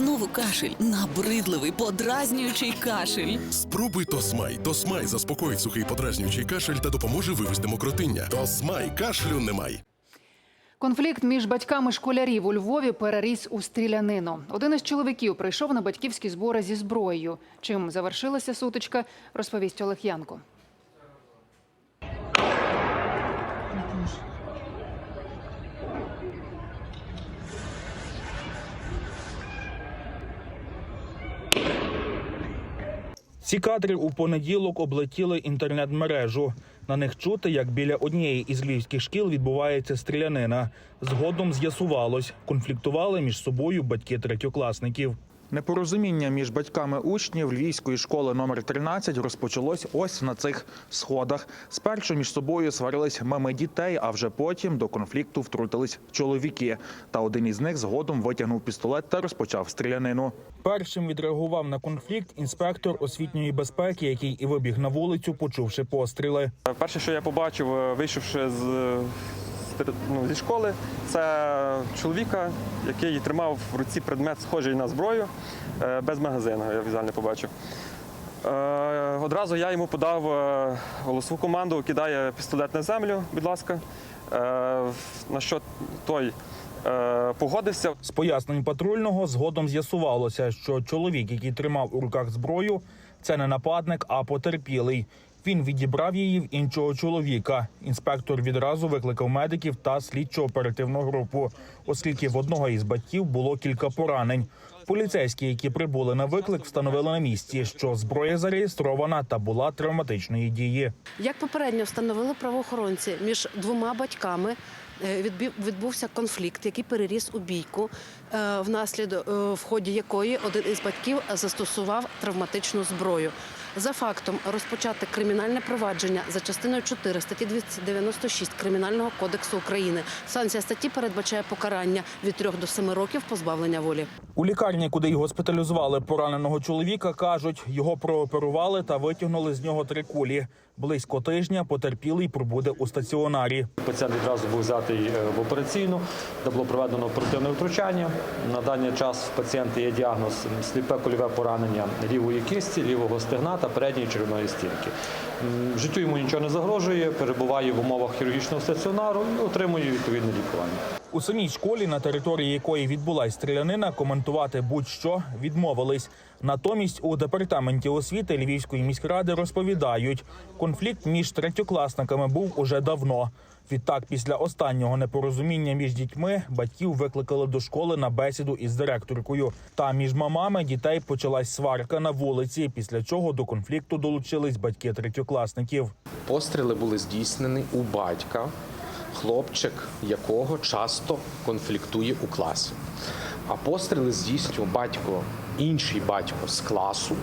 Знову кашель, набридливий, подразнюючий кашель. Спробуй Тосмай. Тосмай заспокоїть сухий подразнюючий кашель та допоможе вивести мокротиння. Тосмай кашлю немає. Конфлікт між батьками школярів у Львові переріс у стрілянину. Один із чоловіків прийшов на батьківські збори зі зброєю. Чим завершилася сутичка, розповість Олег Янко. Ці кадри у понеділок облетіли інтернет-мережу. На них чути, як біля однієї із львівських шкіл відбувається стрілянина. Згодом з'ясувалось, конфліктували між собою батьки третьокласників. Непорозуміння між батьками учнів львівської школи номер 13 розпочалось ось на цих сходах. Спершу між собою сварились мами дітей, а вже потім до конфлікту втрутились чоловіки. Та один із них згодом витягнув пістолет та розпочав стрілянину. Першим відреагував на конфлікт інспектор освітньої безпеки, який і вибіг на вулицю, почувши постріли. Перше, що я побачив, е, вийшовши з, ну, зі школи, це чоловіка, який тримав в руці предмет, схожий на зброю, е, без магазину, я візуально побачив. Е, Одразу я йому подав е, голосову команду, кидає пістолет на землю, будь ласка. На що той погодився. З пояснень патрульного згодом з'ясувалося, що чоловік, який тримав у руках зброю, це не нападник, а потерпілий. Він відібрав її в іншого чоловіка. Інспектор відразу викликав медиків та слідчо оперативну групу, оскільки в одного із батьків було кілька поранень. Поліцейські, які прибули на виклик, встановили на місці, що зброя зареєстрована та була травматичної дії. Як попередньо встановили правоохоронці між двома батьками. е, Відбувся конфлікт, який переріс у бійку, е, внаслідок е, в ході якої один із батьків застосував травматичну зброю. За фактом розпочати кримінальне провадження за частиною 4 статті 296 Кримінального кодексу України. Санкція статті передбачає покарання від 3 до 7 років позбавлення волі. У лікарні, куди й госпіталізували пораненого чоловіка, кажуть, його прооперували та витягнули з нього три кулі. Близько тижня потерпілий пробуде у стаціонарі. Пацієнт відразу був взятий е, в операційну, де було проведено оперативне втручання. На даний час в пацієнта є діагноз сліпе кульове поранення лівої кисті, лівого стегна та передньої червоної стінки. Життю йому нічого не загрожує, перебуває в умовах хірургічного стаціонару і отримує відповідне лікування. У самій школі, на території якої відбулась стрілянина, коментувати будь-що відмовились. Натомість у департаменті освіти Львівської міськради розповідають, конфлікт між третьокласниками був уже давно. Відтак, після останнього непорозуміння між дітьми батьків викликали до школи на бесіду із директоркою. Та між мамами дітей почалась сварка на вулиці, після чого до конфлікту долучились батьки третьокласників. Постріли були здійснені у батька, хлопчик якого часто конфліктує у класі. А постріли здійснює батько, інший батько з класу.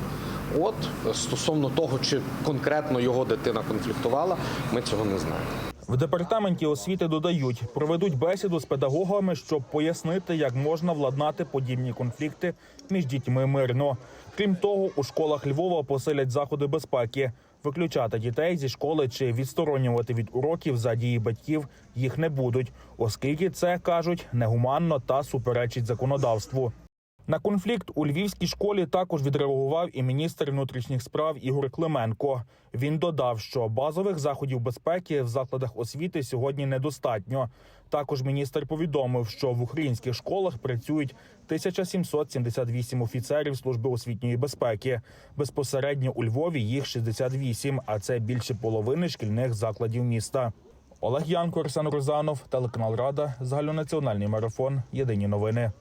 От стосовно того, чи конкретно його дитина конфліктувала, ми цього не знаємо. В департаменті освіти додають, проведуть бесіду з педагогами, щоб пояснити, як можна владнати подібні конфлікти між дітьми мирно. Крім того, у школах Львова посилять заходи безпеки. Виключати дітей зі школи чи відсторонювати від уроків за дії батьків їх не будуть, оскільки це кажуть негуманно та суперечить законодавству. На конфлікт у львівській школі також відреагував і міністр внутрішніх справ Ігор Клименко. Він додав, що базових заходів безпеки в закладах освіти сьогодні недостатньо. Також міністр повідомив, що в українських школах працюють 1778 офіцерів служби освітньої безпеки. Безпосередньо у Львові їх 68, а це більше половини шкільних закладів міста. Олег Янко, Арсен Розанов, телеканал Рада, загальнонаціональний марафон. Єдині новини.